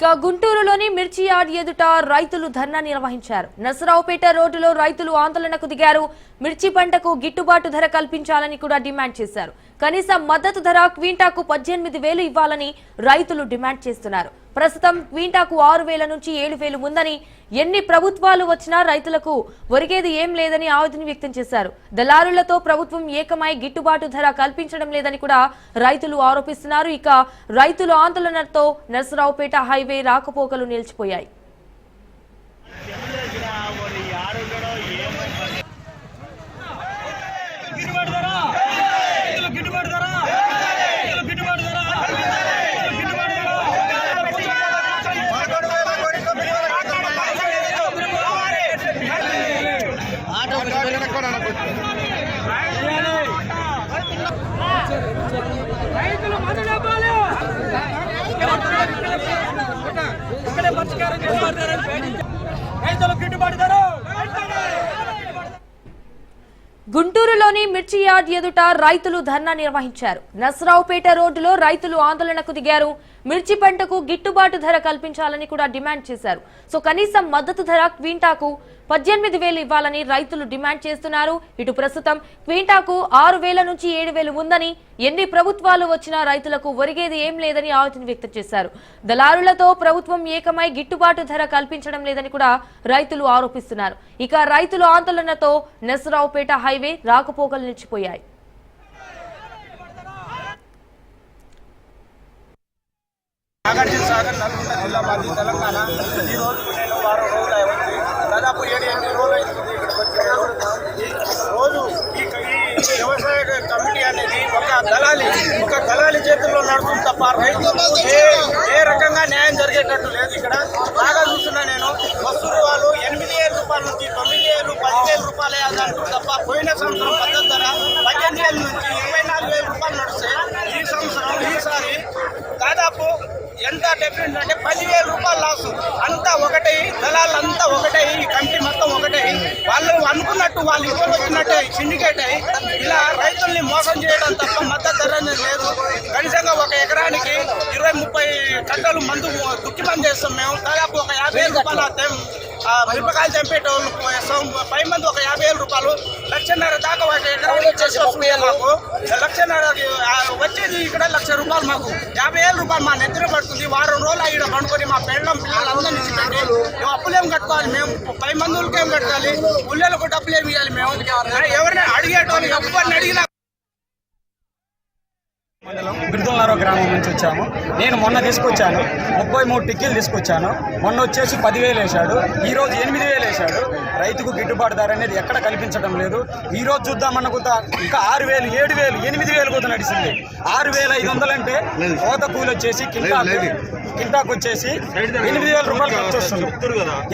ఇక గుంటూరులోని మిర్చి యార్డ్ ఎదుట రైతులు ధర్నా నిర్వహించారు. నసరావుపేట రోడ్డులో రైతులు ఆందోళనకు దిగారు. మిర్చి పంటకు గిట్టుబాటు ధర కల్పించాలని కూడా డిమాండ్ చేశారు. కనీస మద్దతు ధర క్వింటాకు పద్దెనిమిది వేలు ఇవ్వాలని రైతులు డిమాండ్ చేస్తున్నారు. ప్రస్తుతం క్వింటాకు ఆరు వేల నుంచి ఏడు వేలు ఉందని ఎన్ని ప్రభుత్వాలు వచ్చినా రైతులకు ఒరిగేది ఏం లేదని ఆవేదన వ్యక్తం చేశారు. దళారులతో ప్రభుత్వం ఏకమై గిట్టుబాటు ధర కల్పించడం లేదని కూడా రైతులు ఆరోపిస్తున్నారు. ఇక రైతుల ఆందోళనతో నర్సరావుపేట హైవే రాకపోకలు నిలిచిపోయాయి గిట్టుబాటు ధర రైతులకు గిట్టుబాటు ధర రైతులకు గిట్టుబాటు ధర రైతులకు గిట్టుబాటు రైతులు మద్దతు ఇవ్వాలి ఇక్కడే పరిష్కారం గిట్టుబాటు ధర గుంటూరులోని మిర్చి యార్డ్ ఎదుట రైతులు ధర్నా నిర్వహించారు. నసరావుపేట రోడ్డులో రైతులు ఆందోళనకు దిగారు. మిర్చి పంటకు గిట్టుబాటు ధర కల్పించాలని కూడా డిమాండ్ చేశారు. సో కనీసం మద్దతు ధర క్వింటాకు పద్దెనిమిది వేలు ఇవ్వాలని రైతులు డిమాండ్ చేస్తున్నారు. ఇటు ప్రస్తుతం క్వింటాకు ఆరు వేల నుంచి ఏడు వేలు ఉందని ఎన్ని ప్రభుత్వాలు వచ్చినా రైతులకు ఒరిగేది ఏం లేదని ఆలోచన వ్యక్తం చేశారు. దళారులతో ప్రభుత్వం ఏకమై గిట్టుబాటు ధర కల్పించడం లేదని కూడా రైతులు ఆరోపిస్తున్నారు. ఇక రైతుల ఆందోళనతో నెసరావుపేట హైవే రాకపోకలు నిలిచిపోయాయి. నాగార్జున సాగర్ నల్గొండ జిల్లా మాది తెలంగాణ. ఈ రోజు నేను వారం రోజులు అయింది దాదాపు ఏడు ఎనిమిది రోజులు అవుతుంది ఇక్కడికి వచ్చి రోజు. ఈ వ్యవసాయ కమిటీ అనేది ఒక దళాలి ఒక దళాలి చేతుల్లో నడుతుంది తప్ప రైతులకు ఏ ఏ రకంగా న్యాయం జరిగేటట్టు లేదు ఇక్కడ. బాగా చూస్తున్నా నేను. వస్తువులు వాళ్ళు ఎనిమిది వేల రూపాయల నుంచి తొమ్మిది వేలు పదివేల రూపాయలు అది అంటారు తప్ప పోయిన సంవత్సరం పద్ధతి ధర పద్దెనిమిది వేల నుంచి ఇరవై నాలుగు వేల రూపాయలు నడుస్తాయి ఈ సంవత్సరం ఈసారి దాదాపు ఎంత డిఫరెంట్ అంటే పదివేల రూపాయలు లాస్ అంతా ఒకటే దళాలు అంతా ఒకటే ఈ కమిటీ మొత్తం ఒకటే వాళ్ళు అనుకున్నట్టు వాళ్ళు ఇవ్వరు వచ్చినట్టే సిండికేట్ అయ్యి ఇలా రైతుల్ని మోసం చేయడం తప్ప మద్దతు ధర అనేది లేదు. కనీసంగా ఒక ఎకరానికి ఇరవై ముప్పై గంటలు మందు దుక్కి మంది చేస్తాం మేము. దాదాపు ఒక యాభై రూపాయలు మిరపకాయలు చంపేటోళ్ళు వేస్తాం పై మంది ఒక యాభై వేల రూపాయలు లక్షన్నర దాకా ఒక వచ్చేసి వస్తుంది మాకు. లక్షన్నర వచ్చేది ఇక్కడ లక్ష రూపాయలు మాకు. యాభై వేల రూపాయలు మా నిద్ర పడుతుంది. వారం రోజులు ఇక్కడ పండుకొని మా పెళ్ళం పిల్లలు అందరినీ మేము అప్పులేం కట్టుకోవాలి? మేము పై మందులకేం కట్టాలి? ఉల్లెలకు డబ్బులు ఏమి ఇవ్వాలి మేము? ఎవరిని అడిగేటోళ్ళు ఎవరిని అడిగినా బిర్దులనారో గ్రామం నుంచి వచ్చాము. నేను మొన్న తీసుకొచ్చాను. ముప్పై మూడు టిక్కీలు తీసుకొచ్చాను. మొన్న వచ్చేసి పదివేలు వేశాడు. ఈ రోజు ఎనిమిది వేలు వేశాడు. రైతుకు గిట్టుబాటు ధర అనేది ఎక్కడ కల్పించడం లేదు. ఈ రోజు చూద్దామన్న కొంత ఇంకా ఆరు వేలు ఏడు వేలు ఎనిమిది వేలు కూడా నడిచింది. ఆరు వేల ఐదు వందలంటే కోత కూలి వచ్చేసి కింటాకు కింటాకు వచ్చేసి ఎనిమిది వేల రూపాయలు ఖర్చు వస్తుంది.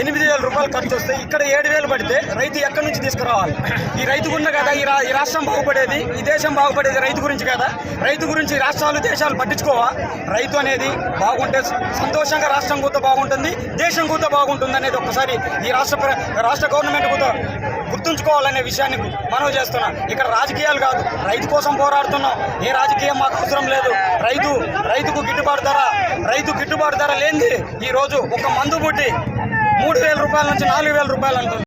ఎనిమిది వేల రూపాయలు ఖర్చు వస్తే ఇక్కడ ఏడు వేలు పడితే రైతు ఎక్కడి నుంచి తీసుకురావాలి? ఈ రైతు ఉన్న కదా ఈ రాష్ట్రం బాగుపడేది ఈ దేశం బాగుపడేది రైతు గురించి కదా. రైతు గురించి రాష్ట్రాలు దేశాలు పట్టించుకోవా? రైతు అనేది బాగుంటే సంతోషంగా రాష్ట్రం కూత బాగుంటుంది దేశం కూత బాగుంటుంది అనేది ఒక్కసారి ఈ రాష్ట్ర ప్ర- రాష్ట్ర గవర్నమెంట్ కూత గుర్తుంచుకోవాలనే విషయాన్ని మనవి చేస్తున్నా. ఇక్కడ రాజకీయాలు కాదు రైతు కోసం పోరాడుతున్నాం. ఏ రాజకీయం మాకు అవసరం లేదు. రైతు రైతుకు గిట్టుబాటు ధర రైతు గిట్టుబాటు ధర లేనిది ఈ రోజు ఒక మందు బుట్టి మూడు వేల రూపాయల నుంచి నాలుగు వేల రూపాయలు అంటుంది.